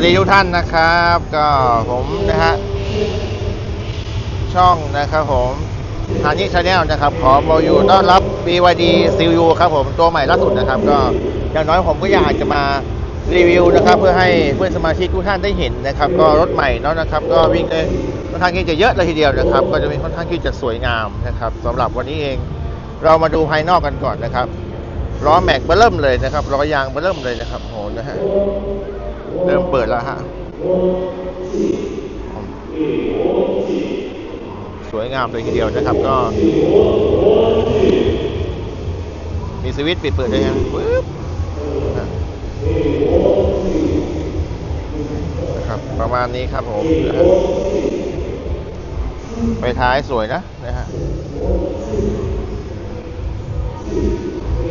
วัสดีทุกท่านนะครับ ก็ผมนะฮะช่องนะครับผมฮานิชาแนลนะครับ ขอบอยูต้อนรับ BYD CU ครับผมตัวใหม่ล่าสุดนะครับ ก็อย่างน้อยผมก็อยากจะมารีวิวนะครับ เพื่อให้เพื่อนสมาชิกทุกท่านได้เห็นนะครับ ก็รถใหม่เนาะนะครับ ก็วิ่งได้ค่อนข้างที่จะเยอะเลยทีเดียวนะครับ ก็จะมีค่อนข้างที่จะสวยงามนะครับสำหรับวันนี้เอง เรามาดูภายนอกกันก่อนนะครับล้อแม็กเบอร์เริ่มเลยนะครับล้อยางเบอร์เริ่มเลยนะครับโหนะฮะ เริ่มเปิดแล้วฮะ สวยงามเลยทีเดียวนะครับก็ มีสวิตช์ปิดเปิดได้ฮะปึ๊บนะนะครับ ประมาณนี้ครับผมนะฮะไปท้ายสวยนะนะฮะ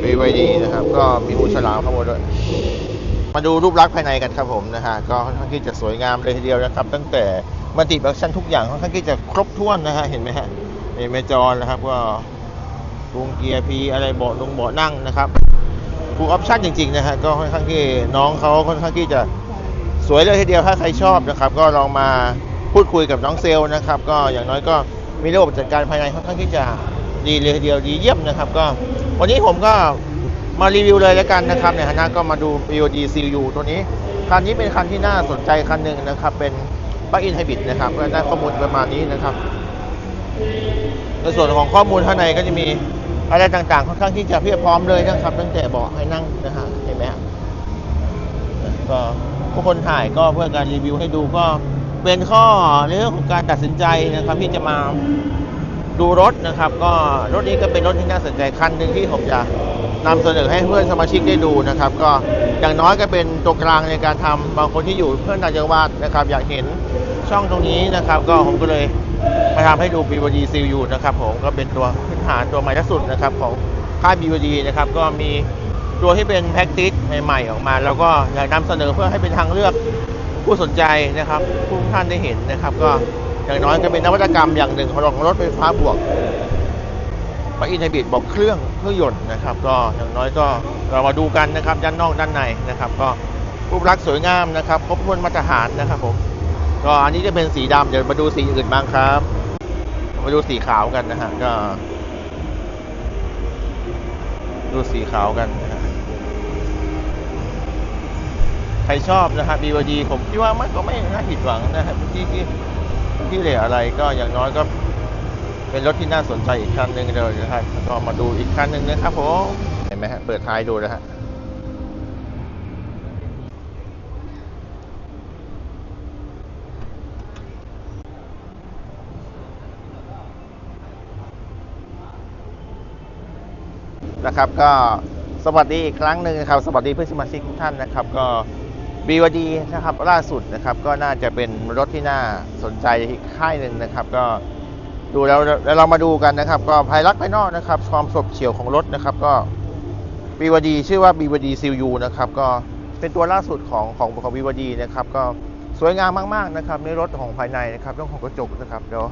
BYD นะครับ ก็มีหูฉลามข้างบนด้วย มาดูรูปลักษณ์ภายในกันครับผมนะฮะก็ค่อนข้างที่จะสวยงามเลยทีเดียวนะครับ ตั้งแต่มัลติฟังก์ชันทุกอย่างค่อนข้างที่จะครบถ้วนนะฮะเห็นไหมฮะเห็นไหมจอนะครับก็วงเกียร์พีอะไรเบาะนงเบาะนั่งนะครับฟูลออปชั่นจริงๆนะฮะก็ค่อนข้างที่น้องเขาค่อนข้างที่จะสวยเลยทีเดียวถ้าใครชอบนะครับ ก็ลองมาพูดคุยกับน้องเซลนะครับ ก็อย่างน้อยก็มีระบบจัดการภายในค่อนข้างที่จะดีเลยทีเดียวดีเยี่ยมนะครับ ก็วันนี้ผมก็ มารีวิวเลยแล้วกันนะครับในฐานะก็มาดู BOD CU ตัวนี้ คันนี้เป็นคันที่น่าสนใจคันหนึ่งนะครับ เป็นปั๊กอินไฮบริดนะครับก็ได้ข้อมูลประมาณนี้นะครับ ในส่วนของข้อมูลข้างในก็จะมีอะไรต่างๆ ค่อนข้างที่จะเพียบพร้อมเลยนะครับ ตั้งแต่เบาะให้นั่งนะฮะเห็นไหมก็ผู้คนถ่ายก็เพื่อการรีวิวให้ดูก็เป็นข้อในเรื่องของการตัดสินใจนะครับที่จะมาดูรถนะครับ ก็รถนี้ก็เป็นรถที่น่าสนใจคันหนึ่งที่ผมจะ นำเสนอให้เพื่อนสมาชิกได้ดูนะครับ ก็อย่างน้อยก็เป็นตัวกลางในการทำบางคนที่อยู่เพื่อนต่างจังหวัดนะครับ อยากเห็นช่องตรงนี้นะครับ ก็ผมก็เลยมาทำให้ดู BYD CU นะครับผมก็เป็นตัวพื้นฐานตัวใหม่ล่าสุดนะครับของค่าย BYD นะครับก็มีตัวที่เป็นแพ็กติสใหม่ๆออกมา แล้วก็อยากนำเสนอเพื่อให้เป็นทางเลือกผู้สนใจนะครับผู้ท่านได้เห็นนะครับ ก็อย่างน้อยก็เป็นนวัตกรรมอย่างหนึ่งของรถไฟฟ้าบวก ปอินไฮบริดบอกเครื่องเครื่องยนต์นะครับ ก็อย่างน้อยก็เรามาดูกันนะครับด้านนอกด้านในนะครับ ก็รูปลักษณ์สวยงามนะครับครบถ้วนมาตรฐานนะครับผมก็อันนี้จะเป็นสีดำเดี๋ยวมาดูสีอื่นบ้างครับ มาดูสีขาวกันนะฮะก็ ดูสีขาวกันนะฮะใครชอบนะครับ BYD ผมคิดว่ามันก็ไม่น่าผิดหวังนะครับที่ที่ที่เหลืออะไรก็อย่างน้อยก็ เป็นรถที่น่าสนใจอีกคันหนึ่งเลยนะครับแล้ก็มาดูอีกคันหนึ่งนะครับผมเห็นไหมฮะเปิดท้ายดูนะฮะนะครับก็สวัสดีอีกครั้งหนึ่งนะครับสวัสดีเพื่อนสมาชิกทุกท่านนะครับ ก็ BYD นะครับล่าสุดนะครับก็น่าจะเป็นรถที่น่าสนใจอีกค่ายหนึ่งนะครับ ก็ ดูแล้วแล้วเรามาดูกันนะครับ ก็ภายลักษณ์ภายนอกนะครับ ความสดเฉียวของรถนะครับ ก็ BYD ชื่อว่า BYD CU นะครับ ก็เป็นตัวล่าสุดของของของ BYD นะครับ ก็สวยงามมากๆนะครับ ในรถของภายในนะครับเรื่องของกระจกนะครับเดี๋ยว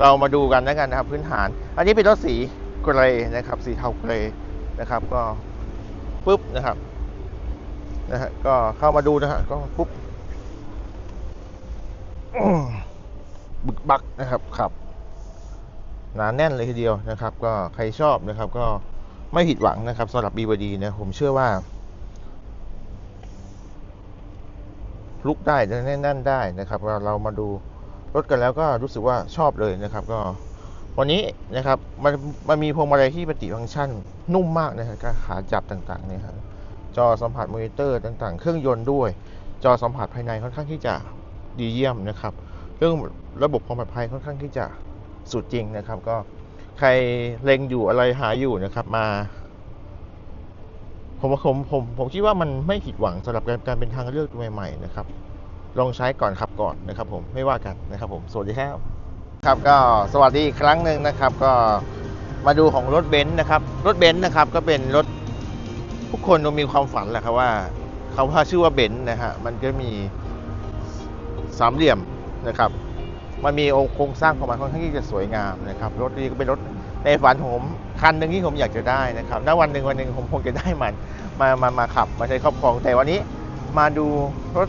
เรามาดูกันแล้วกันนะครับ พื้นฐาน อันนี้เป็นรถสีเกรย์นะครับ สีเทาเกรย์นะครับ ก็ปุ๊บนะครับนะฮะก็เข้ามาดูนะฮะก็ปุ๊บบึกบักนะครับขับ หนาแน่นเลยทีเดียวนะครับ ก็ใครชอบนะครับ ก็ไม่ผิดหวังนะครับสำหรับ BYD นะผมเชื่อว่า ลุกได้แน่นๆได้นะครับเราเรามาดูรถกันแล้วก็รู้สึกว่าชอบเลยนะครับ ก็วันนี้นะครับมันมันมีพวงมาลัยที่ปฏิฟังก์ชันนุ่มมากนะครับกขาจับต่างๆเนี่ยครับจอสัมผัสมอนิเตอร์ต่างๆ เครื่องยนต์ด้วย จอสัมผัสภายในค่อนข้างที่จะดีเยี่ยมนะครับ เรื่องระบบความปลอดภัยค่อนข้างที่จะ สุดจริงนะครับ ก็ใครเล็งอยู่อะไรหาอยู่นะครับ มา ผมว่าผมผมผมคิดว่ามันไม่ผิดหวังสำหรับการการเป็นทางเลือกใหม่ๆนะครับ ลองใช้ก่อนขับก่อนนะครับ ผมไม่ว่ากันนะครับ ผมสวัสดีครับครับก็สวัสดีอีกครั้งหนึ่งนะครับ ก็มาดูของรถเบนซ์นะครับ รถเบนซ์นะครับ ก็เป็นรถทุกคนต้องมีความฝันแหละครับว่าเขาว่าชื่อว่าเบนซ์นะฮะมันก็มีสามเหลี่ยมนะครับ มันมีองค์โครงสร้างของมันค่อนข้างที่จะสวยงามนะครับรถนี้ก็เป็นรถในฝันของผมคันหนึ่งที่ผมอยากจะได้นะครับณวันหนึ่งวันหนึ่งผมคงจะได้มันมามามาขับมาใช้ครอบครองแต่วันนี้มาดูรถ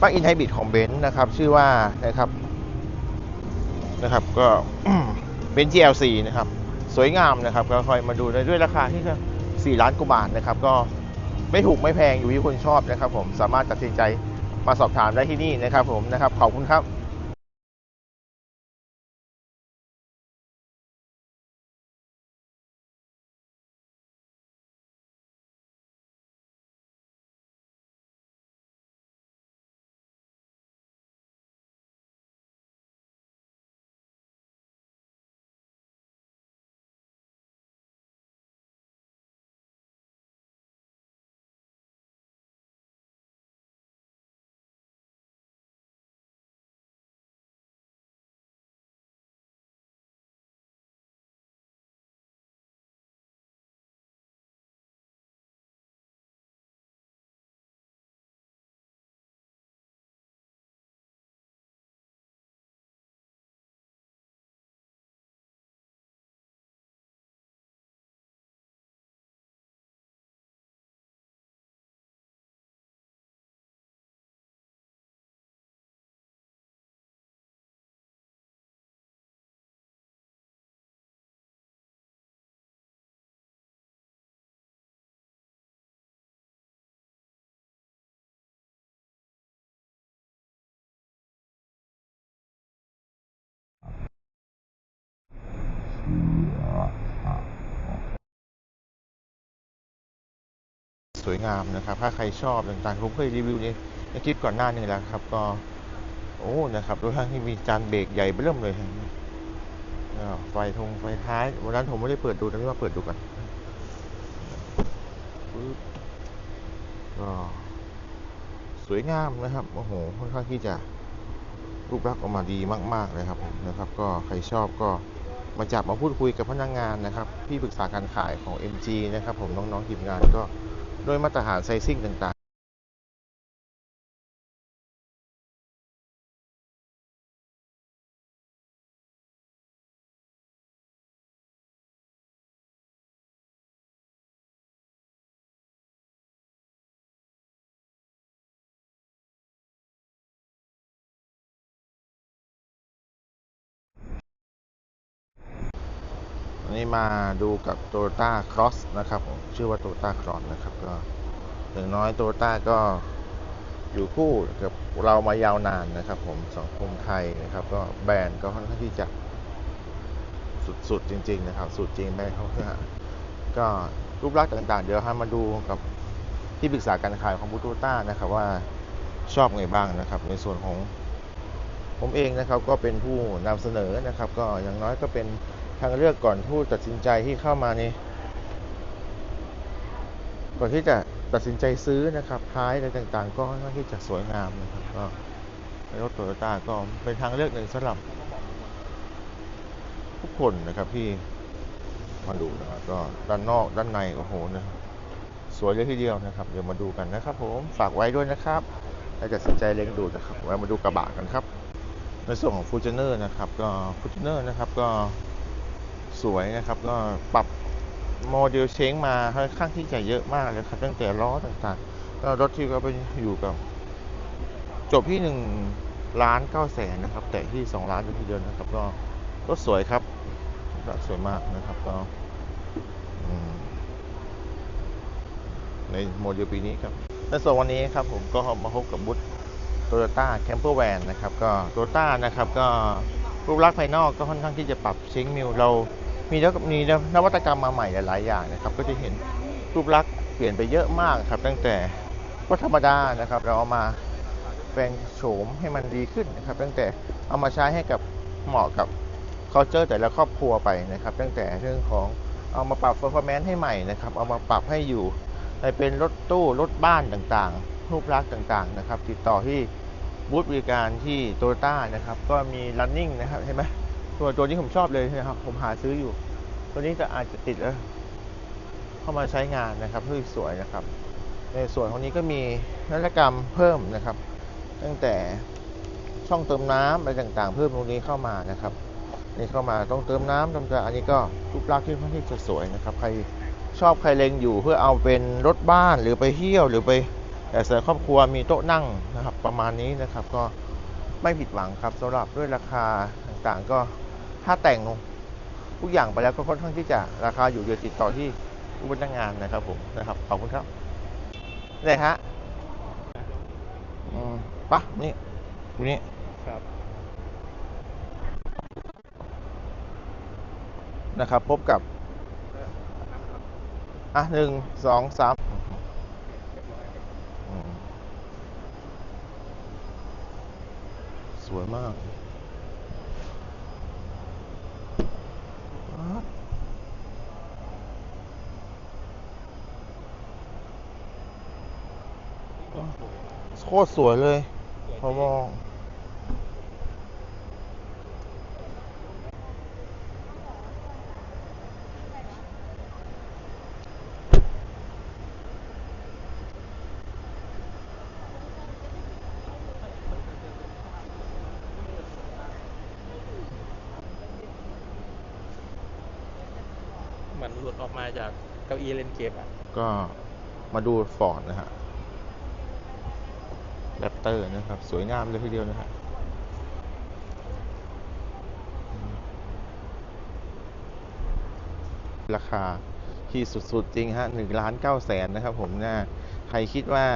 ปลั๊กอินไฮบริดของเบนซ์นะครับ ชื่อว่านะครับนะครับ ก็เบนซ์ GLC นะครับ สวยงามนะครับก็คอยมาดูด้ด้วยราคาที่ก็4ล้านกว่าบาทนะครับ ก็ไม่ถูกไม่แพงอยู่ที่คนชอบนะครับ ผมสามารถตัดสินใจมาสอบถามได้ที่นี่นะครับ ผมนะครับขอบคุณครับ สวยงามนะครับ ถ้าใครชอบต่างๆผมเคยรีวิวในในคลิปก่อนหน้านี้แล้วครับ ก็โอ้นะครับรถทั้งที่มีจานเบรกใหญ่เริ่มเลยอ่าไฟทงไฟท้ายวันนั้นผมไม่ได้เปิดดูแต่นี่ว่าเปิดดูกันปึ๊บก็สวยงามนะครับโอ้โหค่อนข้างที่จะรูปลักษณ์ออกมาดีมาก ๆ เลยครับผมนะครับ ก็ใครชอบก็มาจับมาพูดคุยกับพนักงานนะครับที่ปรึกษาการขายของ MG นะครับ ผมน้องๆทีมงานก็ ด้วยมาตรฐานไซซิ่งต่าง มาดูกับ Toyota Cross นะครับผมชื่อว่า Toyota Cross นะครับก็อย่างน้อย Toyota ก็อยู่คู่กับเรามายาวนานนะครับ ผมสังคมไทยนะครับ ก็แบรนด์ก็ค่อนข้างที่จะสุดๆจริง ๆ นะครับ สุดจริงแบรนด์เขาเนี่ยก็รูปลักษณ์ต่าง ๆ เดี๋ยวให้มาดูกับที่ปรึกษาการขายของบูโตต้านะครับว่าชอบไงบ้างนะครับ ในส่วนของผมเองนะครับก็เป็นผู้นำเสนอนะครับ ก็อย่างน้อยก็เป็น ทางเลือกก่อนผู้ตัดสินใจที่เข้ามาในก่อนที่จะตัดสินใจซื้อนะครับท้ายอะไรต่างๆ ก็ค่อนข้างที่จะสวยงามนะครับก็รถโตโยต้าก็เป็นทางเลือกหนึ่งสำหรับทุกคนนะครับที่มาดูนะครับก็ด้านนอกด้านใน โอ้โหนะสวยเลยทีเดียวนะครับ เดี๋ยวมาดูกันนะครับ ผมฝากไว้ด้วยนะครับแล้วจะสนใจเล็งดูนะครับไว้มาดูกระบะกันครับ ในส่วนของ f o r t u n e r นะครับ ก็ f o r t u n e r นะครับก็ สวยนะครับ ก็ปรับโมเดลเชงมาค่อนข้างที่จะเยอะมากเลยครับ ตั้งแต่ล้อต่างๆก็รถที่ก็ไปอยู่กับ จบที่หนึ่งล้านเก้าแสนนะครับ แต่ที่สองล้านอยู่ทีเดียวนะครับ ก็รถสวยครับรถสวยมากนะครับก็ในโมเดลปีนี้ครับในส่วนวันนี้ครับผมก็มาพบกับบุตโตโยต้าแคมเปอร์แวนนะครับ ก็โตโยต้านะครับ ก็รูปลักษณ์ภายนอกก็ค่อนข้างที่จะปรับเชิงมิวเรา มีแล้วมีนวัตกรรมมาใหม่หลายๆอย่างนะครับ ก็จะเห็นรูปลักษณ์เปลี่ยนไปเยอะมากครับ ตั้งแต่ก็ธรรมดานะครับ เราเอามาแปลงโฉมให้มันดีขึ้นนะครับ ตั้งแต่เอามาใช้ให้กับเหมาะกับ culture แต่ละครอบครัวไปนะครับ ตั้งแต่เรื่องของเอามาปรับ performance ให้ใหม่นะครับ เอามาปรับให้อยู่ในเป็นรถตู้รถบ้านต่างๆ รูปลักษณ์ต่างๆนะครับ ติดต่อที่บูธบริการที่โตโยต้านะครับ ก็มี running นะครับเห็นไหม ตัวตัวนี้ผมชอบเลยนะครับ ผมหาซื้ออยู่ ตัวนี้จะอาจจะติดแล้วเข้ามาใช้งานนะครับเพื่อสวยนะครับ ในส่วนของนี้ก็มีนวัตกรรมเพิ่มนะครับ ตั้งแต่ช่องเติมน้ำอะไรต่างๆ เพิ่มตรงนี้เข้ามานะครับนี่เข้ามาต้องเติมน้ำต่างๆอันนี้ก็รูปลักษณ์ที่ค่อนข้างจะสวยนะครับ ใครชอบใครเล็งอยู่เพื่อเอาเป็นรถบ้านหรือไปเที่ยวหรือไปแต่ส่วนครอบครัวมีโต๊ะนั่งนะครับ ประมาณนี้นะครับก็ไม่ผิดหวังครับสำหรับด้วยราคาต่างๆก็ ถ้าแต่งทุกอย่างไปแล้วก็ค่อนข้างที่จะราคาอยู่เดียวติดต่อที่ผู้พนักงานนะครับผมนะครับขอบคุณครับนี่ฮะอืมปะนี่ดูนี่ครับนะครับ พบกับอะหนึ่งสองสามอืมสวยมาก อ๊าดโคตรสวยเลยพอมอง อนหลุดออกมาจากเก้าอี้เล่นเกมอะ ก็มาดูฟอร์ดนะฮะแรปเตอร์นะครับ สวยงามเลยทีเดียวนะฮะราคาที่สุด ๆ จริงฮะหนึ่งล้านเก้าแสนนะครับผมนะใครคิดว่า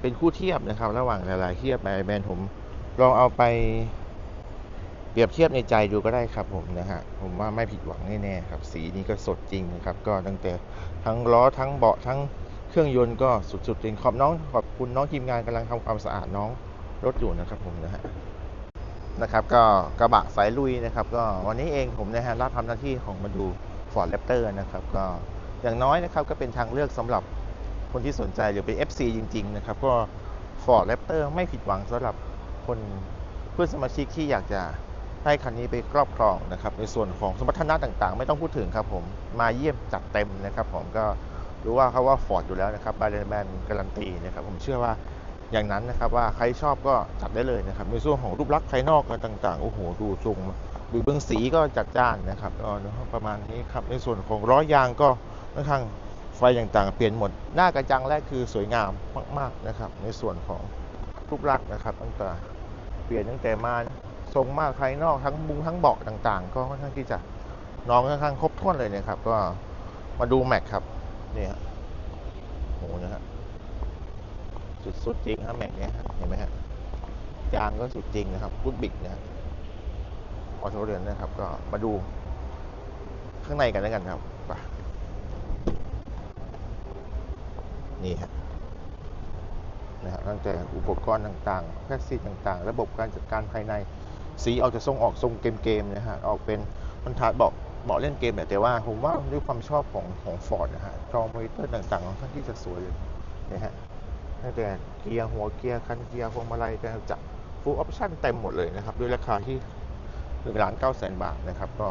เป็นคู่เทียบนะครับ ระหว่างหลาย ๆ เทียบแบรนด์ผมลองเอาไป รียบเทียบในใจดูก็ได้ครับผมนะฮะผมว่าไม่ผิดหวังแน่ๆครับ สีนี้ก็สดจริงนะครับ ก็ตั้งแต่ทั้งล้อทั้งเบาะทั้งเครื่องยนต์ก็สุดๆจริงขอบน้องขอบคุณน้องทีมงานกำลังทำความสะอาดน้องรถอยู่นะครับผมนะฮะนะครับ ก็กระบะสายลุยนะครับ ก็วันนี้เองผมนะฮะรับทำหน้าที่ของมาดู Ford Raptor นะครับ ก็อย่างน้อยนะครับก็เป็นทางเลือกสำหรับคนที่สนใจหรือเป็น FC จริง ๆ นะครับ ก็ Ford Raptor ไม่ผิดหวังสำหรับคนเพื่อนสมาชิกที่อยากจะ ให้คันนี้ไปครอบครองนะครับ ในส่วนของสมรรถนะต่างๆ ไม่ต้องพูดถึงครับผม มาเยี่ยมจัดเต็มนะครับผมก็รู้ว่าเขาว่าฟอร์ดอยู่แล้วนะครับบาร์แมนการันตีนะครับผมเชื่อว่าอย่างนั้นนะครับว่าใครชอบก็จัดได้เลยนะครับ ในส่วนของรูปลักษณ์ภายนอกอะไรต่างๆโอ้โหดูทรงดูเบื้องสีก็จัดจ้านนะครับก็ประมาณนี้ครับในส่วนของล้อยางก็ค่อนข้างไฟต่างๆ เปลี่ยนหมดหน้ากระจังแรกคือสวยงามมากๆนะครับ ในส่วนของรูปลักษณ์นะครับตั้งแต่เปลี่ยนตั้งแต่มา ทรงมากภายนอกทั้งมุงทั้งเบาะต่าง ๆ ก็ค่อนข้างที่จะน้องค่อนข้างครบถ้วนเลยนะครับ ก็มาดูแม็กครับนี่ฮะโหนะฮะสุดๆจริงฮะแม็กเนี่ยเห็นไหมฮะยางก็สุดจริงนะครับกุดบิกนะฮะออโตเรือนนะครับ ก็มาดูข้างในกันแล้วกันครับไปนี่ฮะนะครับตั้งแต่อุปกรณ์ต่างๆแพ็กซีต่างๆ ระบบการจัดการภายใน สีออกจะทรงออกทรงเกมๆนะฮะออกเป็นมันทาเบาะเบาะเล่นเกมเนี่ยแต่ว่าผมว่าด้วยความชอบของของฟอร์ดนะฮะจอมอนิเตอร์ต่างๆค่อนข้างที่จะสวยเลยนะฮะตั้งแต่เกียร์หัวเกียร์คันเกียร์พวงมาลัยการจับฟูลออปชั่นเต็มหมดเลยนะครับ ด้วยราคาที่หนึ่งล้านเก้าแสนบาทนะครับ ก็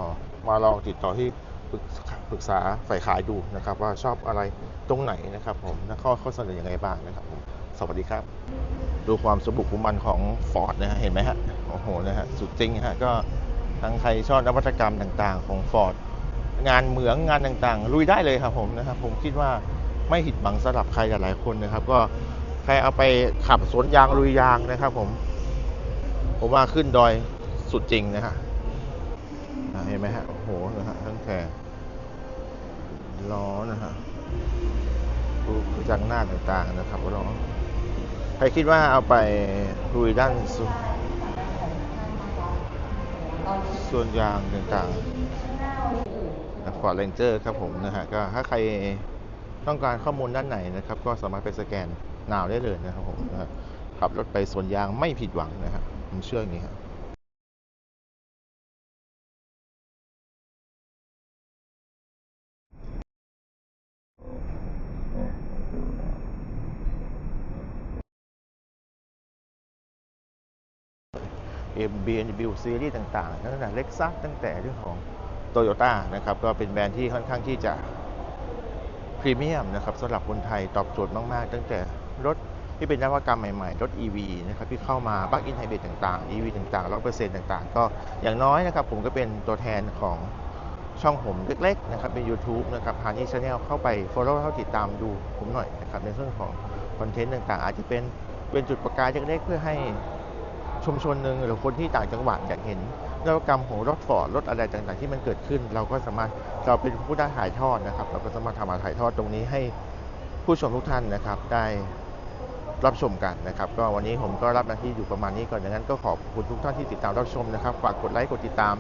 มาลองติดต่อที่ปรึกษาปรึกษาฝ่ายขายดูนะครับ ว่าชอบอะไรตรงไหนนะครับผมและข้อข้อเสนออย่างไรบ้างนะครับผม สวัสดีครับ ดูความสมบุกสมบันของ Ford นะฮะเห็นไหมฮะโอ้โหนะฮะสุดจริงฮะก็ทั้งใครชอบนวัตกรรมต่างๆ ของ Ford งานเหมืองงานต่างๆ ลุยได้เลยครับผมนะครับผมคิดว่าไม่ผิดหวังสำหรับใครหลายๆคนนะครับ ก็ใครเอาไปขับสวนยางลุยยางนะครับ ผม ผมว่าขึ้นดอยสุดจริงนะฮะเห็นไหมฮะโอ้โหนะฮะตั้งแต่ล้อนะฮะดูกระจังหน้าต่างๆนะครับล้อ ใครคิดว่าเอาไปลุยด้านสวนส่วนยางต่างๆฟอร์ดเรนเจอร์ครับผมนะฮะก็ถ้าใครต้องการข้อมูลด้านไหนนะครับ ก็สามารถไปสแกนนาวได้เลยนะครับผมนะฮะขับรถไปสวนยางไม่ผิดหวังนะครับผมเชื่ออย่างนี้ครับ BMW ซีรีส์ต่างๆตั้งแต่เล็กซัสตั้งแต่เรื่องของ Toyota นะครับก็เป็นแบรนด์ที่ค่อนข้างที่จะพรีเมียมนะครับสำหรับคนไทยตอบโจทย์มาก ๆ ตั้งแต่รถที่เป็นนวัตกรรมใหม่ ๆ รถ EV นะครับที่เข้ามาบัคอินไฮบริดต่างๆ EV ต่างๆ100%ต่างๆ ก็อย่างน้อยนะครับผมก็เป็นตัวแทนของช่องผมเล็ก ๆ นะครับ เป็น YouTube นะครับฮานี่ชาแนลเข้าไป Follow เข้าติดตามดูผมหน่อยนะครับในเรื่องของคอนเทนต์ต่างๆ อาจจะเป็นเป็นจุดประกายเล็กๆเพื่อให้ ชุมชนหนึ่งหรือคนที่ต่างจังหวัดอยากเห็นนวัตกรรมของรถฟอร์ดรถอะไรต่างๆที่มันเกิดขึ้น เราก็สามารถเราเป็นผู้ได้ถ่ายทอดนะครับ เราก็สามารถทำมาถ่ายทอดตรงนี้ให้ผู้ชมทุกท่านนะครับ ได้รับชมกันนะครับ ก็วันนี้ผมก็รับหน้าที่อยู่ประมาณนี้ก่อนดังนั้นก็ขอบคุณทุกท่านที่ติดตามรับชมนะครับฝากกดไลค์กดติดตาม